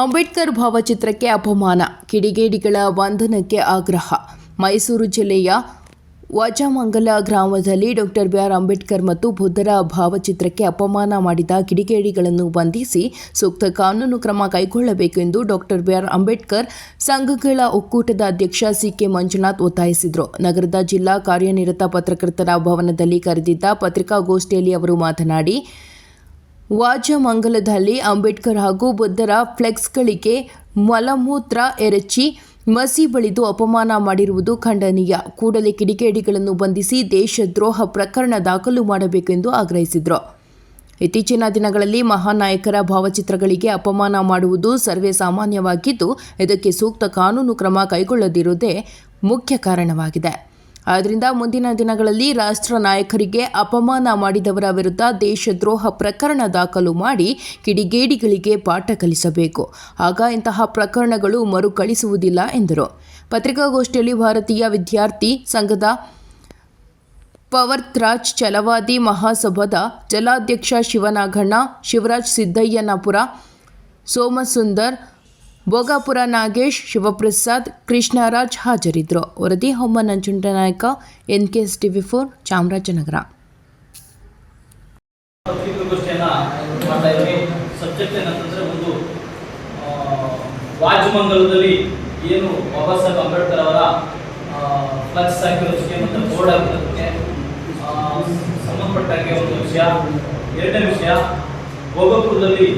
ಅಂಬೇಡ್ಕರ್ ಭಾವಚಿತ್ರಕ್ಕೆ ಅಪಮಾನ, ಕಿಡಿಗೇಡಿಗಳ ಬಂಧನಕ್ಕೆ ಆಗ್ರಹ. ಮೈಸೂರು ಜಿಲ್ಲೆಯ ವಜಮಂಗಲ ಗ್ರಾಮದಲ್ಲಿ ಡಾಕ್ಟರ್ ಬಿಆರ್ ಅಂಬೇಡ್ಕರ್ ಮತ್ತು ಬುದ್ಧರ ಭಾವಚಿತ್ರಕ್ಕೆ ಅಪಮಾನ ಮಾಡಿದ ಕಿಡಿಗೇಡಿಗಳನ್ನು ಬಂಧಿಸಿ ಸೂಕ್ತ ಕಾನೂನು ಕ್ರಮ ಕೈಗೊಳ್ಳಬೇಕು ಎಂದು ಡಾಕ್ಟರ್ ಬಿಆರ್ ಅಂಬೇಡ್ಕರ್ ಸಂಘಗಳ ಒಕ್ಕೂಟದ ಅಧ್ಯಕ್ಷ ಸಿ ಕೆ ಮಂಜುನಾಥ್ ಒತ್ತಾಯಿಸಿದರು. ನಗರದ ಜಿಲ್ಲಾ ಕಾರ್ಯನಿರತ ಪತ್ರಕರ್ತರ ಭವನದಲ್ಲಿ ಕರೆದಿದ್ದ ಪತ್ರಿಕಾಗೋಷ್ಠಿಯಲ್ಲಿ ಅವರು ಮಾತನಾಡಿ ವಾಜಮಂಗಲದಲ್ಲಿ ಅಂಬೇಡ್ಕರ್ ಹಾಗೂ ಬುದ್ಧರ ಫ್ಲೆಕ್ಸ್ಗಳಿಗೆ ಮಲಮೂತ್ರ ಎರಚಿ ಮಸಿ ಬಳಿದು ಅಪಮಾನ ಮಾಡಿರುವುದು ಖಂಡನೀಯ. ಕೂಡಲೇ ಕಿಡಿಗೇಡಿಗಳನ್ನು ಬಂಧಿಸಿ ದೇಶದ್ರೋಹ ಪ್ರಕರಣ ದಾಖಲು ಮಾಡಬೇಕೆಂದು ಆಗ್ರಹಿಸಿದರು. ಇತ್ತೀಚಿನ ದಿನಗಳಲ್ಲಿ ಮಹಾನಾಯಕರ ಭಾವಚಿತ್ರಗಳಿಗೆ ಅಪಮಾನ ಮಾಡುವುದು ಸರ್ವೇ ಸಾಮಾನ್ಯವಾಗಿದ್ದು, ಇದಕ್ಕೆ ಸೂಕ್ತ ಕಾನೂನು ಕ್ರಮ ಕೈಗೊಳ್ಳದಿರುವುದೇ ಮುಖ್ಯ ಕಾರಣವಾಗಿದೆ. ಆದ್ದರಿಂದ ಮುಂದಿನ ದಿನಗಳಲ್ಲಿ ರಾಷ್ಟ್ರ ನಾಯಕರಿಗೆ ಅಪಮಾನ ಮಾಡಿದವರ ವಿರುದ್ಧ ದೇಶದ್ರೋಹ ಪ್ರಕರಣ ದಾಖಲು ಮಾಡಿ ಕಿಡಿಗೇಡಿಗಳಿಗೆ ಪಾಠ ಕಲಿಸಬೇಕು. ಆಗ ಇಂತಹ ಪ್ರಕರಣಗಳು ಮರುಕಳಿಸುವುದಿಲ್ಲ ಎಂದರು. ಪತ್ರಿಕಾಗೋಷ್ಠಿಯಲ್ಲಿ ಭಾರತೀಯ ವಿದ್ಯಾರ್ಥಿ ಸಂಘದ ಪವರ್ತ್ರಾಜ್ ಛಲವಾದಿ ಮಹಾಸಭಾದ ಜಲಾಧ್ಯಕ್ಷ ಶಿವನಾಗಣ್ಣ, ಶಿವರಾಜ್ ಸಿದ್ದಯ್ಯನಪುರ, ಸೋಮಸುಂದರ್ ಭೋಗಾಪುರ ನಾಗೇಶ್ ಶಿವಪ್ರಸಾದ್ ಕೃಷ್ಣರಾಜ್ ಹಾಜರಿದ್ದರು. ವರದಿ ಹೊಮ್ಮ Nanjundanayaka N K S TV four Chamarajanagar ಒಂದು ಆ, ವಾಜಮಂಗಲದಲ್ಲಿ ಏನು ಬಾಬಾ ಸಾಹೇಬ್ ಅಂಬೇಡ್ಕರ್ ಅವರ ಫ್ಲಕ್ಸ್ ಹಾಕಿರೋದಕ್ಕೆ ಮತ್ತು ಬೋರ್ಡ್ ಹಾಕಿರೋದಕ್ಕೆ ಸಂಬಂಧಪಟ್ಟಾಗೆ ಒಂದು ವಿಷಯ. ಎರಡನೇ ವಿಷಯ ಭೋಗಪುರದಲ್ಲಿ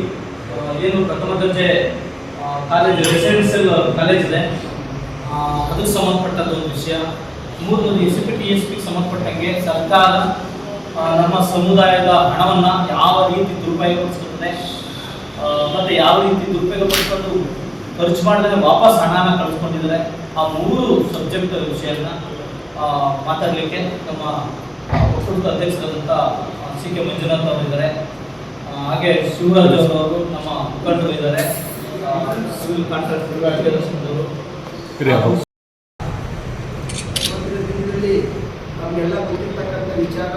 ಏನು ಪ್ರಥಮ ದರ್ಜೆ ಕಾಲೇಜ್ ರೆಸಿಡೆನ್ಷಿಯಲ್ ಕಾಲೇಜ್ ಇದೆ. ಅದಕ್ಕೆ ಸಂಬಂಧಪಟ್ಟಂಥ ಒಂದು ವಿಷಯ. ಮೂರನೇದು ಎಸ್ ಪಿ ಟಿ ಎಸ್ ಪಿಗೆ ಸಂಬಂಧಪಟ್ಟಂಗೆ ಸರ್ಕಾರ ನಮ್ಮ ಸಮುದಾಯದ ಹಣವನ್ನು ಯಾವ ರೀತಿ ದುರುಪಯೋಗಪಡಿಸುತ್ತದೆ ಮತ್ತು ಯಾವ ರೀತಿ ದುರುಪಯೋಗಪಡಿಸ್ಕೊಂಡು ಖರ್ಚು ಮಾಡಿದ್ರೆ ವಾಪಸ್ ಹಣನ ಕಳಿಸ್ಕೊಂಡಿದ್ದಾರೆ. ಆ ಮೂರು ಸಬ್ಜೆಕ್ಟ್ ವಿಷಯನ ಮಾತಾಡ್ಲಿಕ್ಕೆ ನಮ್ಮ ಒಕ್ಕೂಟದ ಅಧ್ಯಕ್ಷರಾದಂಥ ಸಿ ಕೆ ಮಂಜುನಾಥ್ ಅವರಿದ್ದಾರೆ ಹಾಗೆ ಶಿವರಾಜ್ ಅವರು, ನಮ್ಮ ಮುಖಂಡರು ಇದ್ದಾರೆ. ಸಿವಿಲ್ ಕಾಂಟ್ರಾಕ್ಟರ್ ನಮಗೆಲ್ಲ ಗೊತ್ತಿರ್ತಕ್ಕಂಥ ವಿಚಾರ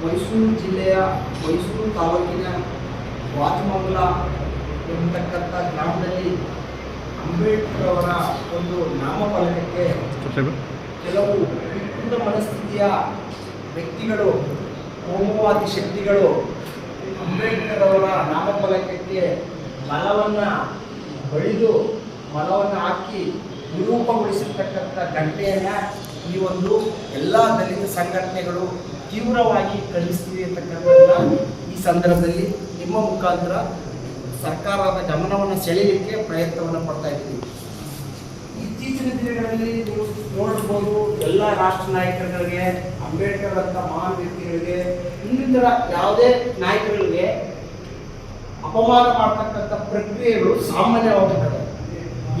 ಮೈಸೂರು ಜಿಲ್ಲೆಯ ಮೈಸೂರು ತಾಲೂಕಿನ ವಾಚಮಂಗಲ ಎಂಬತಕ್ಕಂಥ ಗ್ರಾಮದಲ್ಲಿ ಅಂಬೇಡ್ಕರ್ ಅವರ ಒಂದು ನಾಮಫಲಕಕ್ಕೆ ಕೆಲವು ವಿಕೃತ ಮನಸ್ಥಿತಿಯ ವ್ಯಕ್ತಿಗಳು ಕೋಮುವಾದಿ ಶಕ್ತಿಗಳು ಅಂಬೇಡ್ಕರ್ ಅವರ ನಾಮಫಲಕಕ್ಕೆ ಮಲವನ್ನು ಬಳಿದು ಮಲವನ್ನು ಹಾಕಿ ವಿರೂಪಗೊಳಿಸಿರ್ತಕ್ಕಂಥ ಘಟನೆಯನ್ನು ಈ ಒಂದು ಎಲ್ಲ ದಲಿತ ಸಂಘಟನೆಗಳು ತೀವ್ರವಾಗಿ ಕಲಿಸ್ತೀವಿ ಅಂತಕ್ಕಂಥದ್ದನ್ನ ಈ ಸಂದರ್ಭದಲ್ಲಿ ನಿಮ್ಮ ಮುಖಾಂತರ ಸರ್ಕಾರದ ಗಮನವನ್ನು ಸೆಳೆಯಲಿಕ್ಕೆ ಪ್ರಯತ್ನವನ್ನು ಪಡ್ತಾ ಇದ್ದೀವಿ. ಇತ್ತೀಚಿನ ದಿನಗಳಲ್ಲಿ ನೀವು ನೋಡ್ಬೋದು ಎಲ್ಲ ರಾಷ್ಟ್ರ ನಾಯಕರುಗಳಿಗೆ, ಅಂಬೇಡ್ಕರ್ ಅಂತ ಮಹಾನ್ ವ್ಯಕ್ತಿಗಳಿಗೆ, ಇನ್ನಿತರ ಯಾವುದೇ ನಾಯಕರಿಗೆ ಅಪಮಾನ ಮಾಡ್ತಕ್ಕಂಥ ಪ್ರಕ್ರಿಯೆಗಳು ಸಾಮಾನ್ಯವಾಗುತ್ತವೆ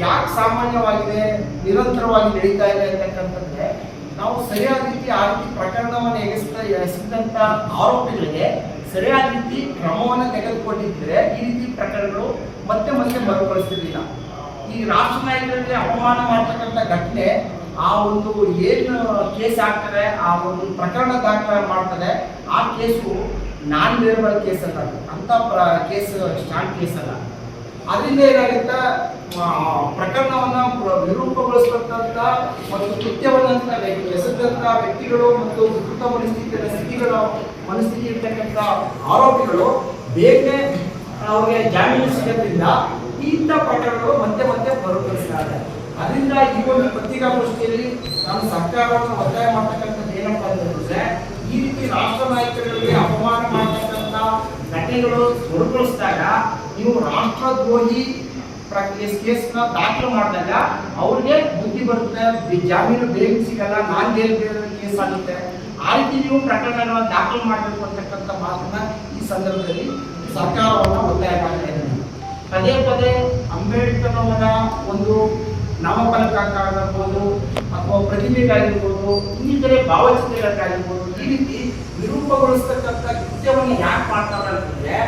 ಯಾಕೆ ಸಾಮಾನ್ಯವಾಗಿದೆ, ನಿರಂತರವಾಗಿ ನಡೀತಾ ಇದೆ ಅಂತಕ್ಕಂಥದ್ದೇ, ನಾವು ಸರಿಯಾದ ರೀತಿ ಆ ರೀತಿ ಪ್ರಕರಣವನ್ನು ಎಗಸ್ತಾ ಎಸಗಿದಂಥ ಆರೋಪಿಗಳಿಗೆ ಸರಿಯಾದ ರೀತಿ ಕ್ರಮವನ್ನು ತೆಗೆದುಕೊಂಡಿದ್ದರೆ ಈ ರೀತಿ ಪ್ರಕರಣಗಳು ಮತ್ತೆ ಮತ್ತೆ ಮರುಕಳಿಸ್ತಿರ್ಲಿಲ್ಲ. ಈ ರಾಷ್ಟ್ರ ನಾಯಕರಿಗೆ ಅಪಮಾನ ಮಾಡ್ತಕ್ಕಂಥ ಘಟನೆ ಆ ಒಂದು ಏನು ಕೇಸ್ ಆಗ್ತದೆ, ಆ ಒಂದು ಪ್ರಕರಣ ದಾಖಲೆ ಮಾಡ್ತದೆ, ಆ ಕೇಸು ನಾನ್ ವೇರಬಲ್ ಕೇಸ್ ಅಲ್ಲ. ಅಂತ ಕೇಸ್ ಸ್ಟಾರ್ಟ್ ಕೇಸ್ ಅಲ್ಲ ಅದರಿಂದ ಏನಾಗುತ್ತೆ ಪ್ರಕರಣವನ್ನ ವಿರೂಪಗೊಳಿಸತಕ್ಕಂತ ಮತ್ತು ಕೃತ್ಯವನ್ನಂತ ಎಸಗಂತ ವ್ಯಕ್ತಿಗಳು ಮತ್ತು ವಿಕೃತ ಮನಸ್ಥಿತಿಯ ಸ್ಥಿತಿಗಳ, ಮನಸ್ಥಿತಿ ಇರ್ತಕ್ಕಂಥ ಆರೋಪಿಗಳು ಬೇಗನೆ ಅವ್ರಿಗೆ ಜಾಮೀನು ಸಿಗೋದ್ರಿಂದ ಇಂಥ ಪ್ರಕರಣಗಳು ಮತ್ತೆ ಮತ್ತೆ ಮರುಕಳಿಸ್ತಾರೆ ಅದರಿಂದ ಈ ಒಂದು ಪತ್ರಿಕಾಗೋಷ್ಠಿಯಲ್ಲಿ ನಾನು ಸರ್ಕಾರವನ್ನು ಒತ್ತಾಯ ಮಾಡ್ತಕ್ಕಂಥದ್ದು ಏನಪ್ಪಾ ಅಂತಂದ್ರೆ ರೀತಿ ರಾಷ್ಟ್ರ ನಾಯಕರಲ್ಲಿ ಅಪಮಾನ ಮಾಡ್ತಕ್ಕಂಥ ಘಟನೆಗಳು ಹೊರಗೊಳಿಸಿದಾಗ ನೀವು ರಾಷ್ಟ್ರದ್ರೋಹಿ ಕೇಸ್ ಕೇಸ್ನ ದಾಖಲು ಮಾಡಿದಾಗ ಅವ್ರಿಗೆ ಬುದ್ಧಿ ಬರುತ್ತೆ ಜಾಮೀನು ಬೇಗ ಸಿಗಲ್ಲ, ನಾನ್ ಬೇರೆ ಕೇಸ್ ಆಗುತ್ತೆ. ಆ ರೀತಿ ನೀವು ಪ್ರಕರಣಗಳನ್ನ ದಾಖಲು ಮಾಡಬೇಕು ಅಂತಕ್ಕಂಥ ಮಾತನ್ನ ಈ ಸಂದರ್ಭದಲ್ಲಿ ಸರ್ಕಾರವನ್ನು ಒತ್ತಾಯ ಮಾಡ್ತಾ ಇದ್ದೀನಿ. ಪದೇ ಪದೇ ಅಂಬೇಡ್ಕರ್ ಅವರ ಒಂದು ನಾಮಫಲಕಕ್ಕಾಗಿರ್ಬೋದು ಅಥವಾ ಪ್ರತಿಮೆಗಾಗಿರ್ಬೋದು, ಇನ್ನಿತರೆ ಭಾವಚಿತ್ರಗಳಿಗಾಗಿರ್ಬೋದು ಈ ರೀತಿ ವಿರೂಪಗೊಳಿಸ್ತಕ್ಕಂಥ ಕೃತ್ಯವನ್ನು ಯಾಕೆ ಮಾಡ್ತಾರೆ ಅಂತಂದ್ರೆ,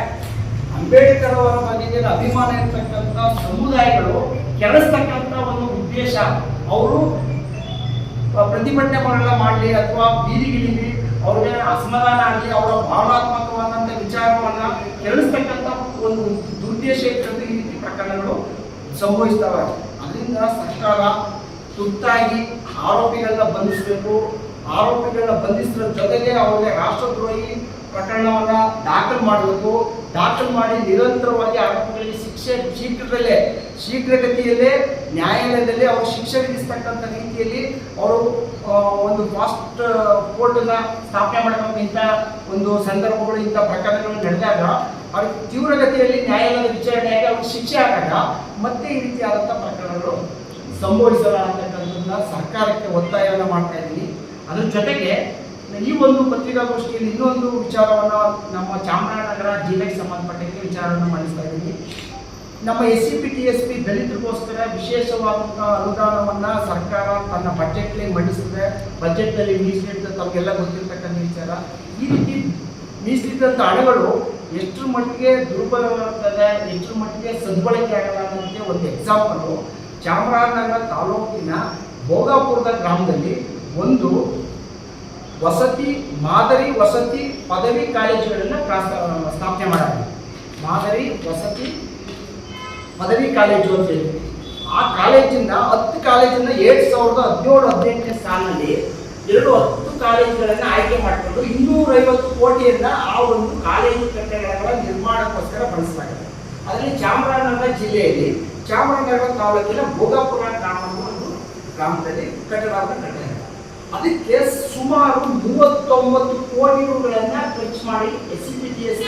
ಅಂಬೇಡ್ಕರ್ ಅವರ ಬಗ್ಗೆ ಅಭಿಮಾನ ಇರ್ತಕ್ಕಂಥ ಸಮುದಾಯಗಳು ಕೆಲಸ್ತಕ್ಕಂಥ ಒಂದು ಉದ್ದೇಶ. ಅವರು ಪ್ರತಿಭಟನೆಗಳನ್ನ ಮಾಡಲಿ ಅಥವಾ ಬೀದಿಗಿಳಿಲಿ ಅವ್ರಿಗೆ ಅಸಮಾಧಾನ ಆಗಲಿ, ಅವರ ಭಾವನಾತ್ಮಕವಾದಂಥ ವಿಚಾರವನ್ನ ಕೆಲಸ್ತಕ್ಕಂಥ ಒಂದು ದುರುದ್ದೇಶ ಇರ್ತಕ್ಕಂಥ ಈ ರೀತಿ ಪ್ರಕರಣಗಳು ಸಂಭವಿಸ್ತವೆ ಅದರಿಂದ ಸರ್ಕಾರ ತುರ್ತಾಗಿ ಆರೋಪಿಗಳನ್ನ ಬಂಧಿಸಬೇಕು. ಆರೋಪಿಗಳನ್ನ ಬಂಧಿಸಿದ ಜೊತೆಗೆ ಅವರಿಗೆ ರಾಷ್ಟ್ರದ್ರೋಹಿ ಪ್ರಕರಣವನ್ನ ದಾಖಲು ಮಾಡಬೇಕು. ದಾಖಲು ಮಾಡಿ ನಿರಂತರವಾಗಿ ಆರೋಪಿಗಳಿಗೆ ಶಿಕ್ಷೆ ಶೀಘ್ರದಲ್ಲೇ, ಶೀಘ್ರಗತಿಯಲ್ಲೇ ನ್ಯಾಯಾಲಯದಲ್ಲಿ ಅವರು ಶಿಕ್ಷೆ ವಿಧಿಸ್ತಕ್ಕಂಥ ರೀತಿಯಲ್ಲಿ ಅವರು ಒಂದು ಫಾಸ್ಟ್ ಕೋರ್ಟನ್ನ ಸ್ಥಾಪನೆ ಮಾಡಬೇಕು ಇಂಥ ಒಂದು ಸಂದರ್ಭಗಳು ಇಂಥ ಪ್ರಕರಣಗಳು ನಡೆದಾಗ ಅವ್ರಿಗೆ ತೀವ್ರಗತಿಯಲ್ಲಿ ನ್ಯಾಯಾಲಯದ ವಿಚಾರಣೆಯಾಗಿ ಅವ್ರಿಗೆ ಶಿಕ್ಷೆ ಆದಾಗ ಮತ್ತೆ ಈ ರೀತಿಯಾದಂಥ ಪ್ರಕರಣಗಳು ಸಂಭವಿಸಲ್ಲ ಸರ್ಕಾರಕ್ಕೆ ಒತ್ತಾಯವನ್ನು ಮಾಡ್ತಾ ಇದ್ದೀನಿ. ಅದ್ರ ಜೊತೆಗೆ ಈ ಒಂದು ಪತ್ರಿಕಾಗೋಷ್ಠಿಯಲ್ಲಿ ಇನ್ನೊಂದು ವಿಚಾರವನ್ನು ನಮ್ಮ ಚಾಮರಾಜನಗರ ಜಿಲ್ಲೆಗೆ ಸಂಬಂಧಪಟ್ಟಂತೆ ವಿಚಾರವನ್ನು ಮಂಡಿಸ್ತಾ ಇದ್ದೀನಿ. ನಮ್ಮ S C P T S P ದಲಿತರಿಗೋಸ್ಕರ ವಿಶೇಷವಾದಂಥ ಅನುದಾನವನ್ನು ಸರ್ಕಾರ ತನ್ನ ಬಜೆಟ್ನಲ್ಲಿ ಮಂಡಿಸಿದೆ ಬಜೆಟ್ನಲ್ಲಿ ಮೀಸಲಿಟ್ಟು ತಮಗೆಲ್ಲ ಗೊತ್ತಿರ್ತಕ್ಕಂಥ ವಿಚಾರ. ಈ ರೀತಿ ಮೀಸಲಿಟ್ಟಂಥ ಹಣಗಳು ಎಷ್ಟರ ಮಟ್ಟಿಗೆ ದುರ್ಬಲವಾಗ್ತದೆ ಎಷ್ಟು ಎಷ್ಟರ ಮಟ್ಟಿಗೆ ಸದ್ಬಳಕೆ ಆಗಲ್ಲ ಅನ್ನೋದಕ್ಕೆ ಒಂದು ಎಕ್ಸಾಂಪಲು ಚಾಮರಾಜನಗರ ತಾಲೂಕಿನ ಭೋಗಾಪುರದ ಗ್ರಾಮದಲ್ಲಿ ಒಂದು ವಸತಿ, ಮಾದರಿ ವಸತಿ ಪದವಿ ಕಾಲೇಜುಗಳನ್ನು ಸ್ಥಾಪನೆ ಮಾಡಲಾಗಿದೆ ಮಾದರಿ ವಸತಿ ಪದವಿ ಕಾಲೇಜು ಅಂತ ಹೇಳಿ. ಆ ಕಾಲೇಜಿನ ಹತ್ತು ಕಾಲೇಜಿನ ಎರಡು ಸಾವಿರದ ಹದಿನೇಳು ಹದಿನೆಂಟನೇ ಸಾಲಿನಲ್ಲಿ ಎರಡು ಕಾಲೇಜುಗಳನ್ನು ಆಯ್ಕೆ ಮಾಡಿಕೊಂಡು ಇನ್ನೂರೈವತ್ತು ಕೋಟಿಯನ್ನ ಆ ಒಂದು ಕಾಲೇಜು ಕಟ್ಟಡಗಳ ನಿರ್ಮಾಣಕ್ಕೋಸ್ಕರ ಬಳಸಲಾಗಿದೆ. ಅದರಲ್ಲಿ ಚಾಮರಾಜನಗರ ಜಿಲ್ಲೆಯಲ್ಲಿ, ಚಾಮರಾಜನಗರ ತಾಲೂಕಿನ ಭೋಗಾಪುರ ಗ್ರಾಮದ ಒಂದು ಗ್ರಾಮದಲ್ಲಿ ಕಟ್ಟಡವನ್ನು ಕಟ್ಟಲಾಗಿದೆ. ಅದಕ್ಕೆ ಸುಮಾರು ಮೂವತ್ತೊಂಬತ್ತು ಕೋಟಿ ರೂಪಾಯಿಗಳನ್ನ ಖರ್ಚು ಮಾಡಿ S C P T S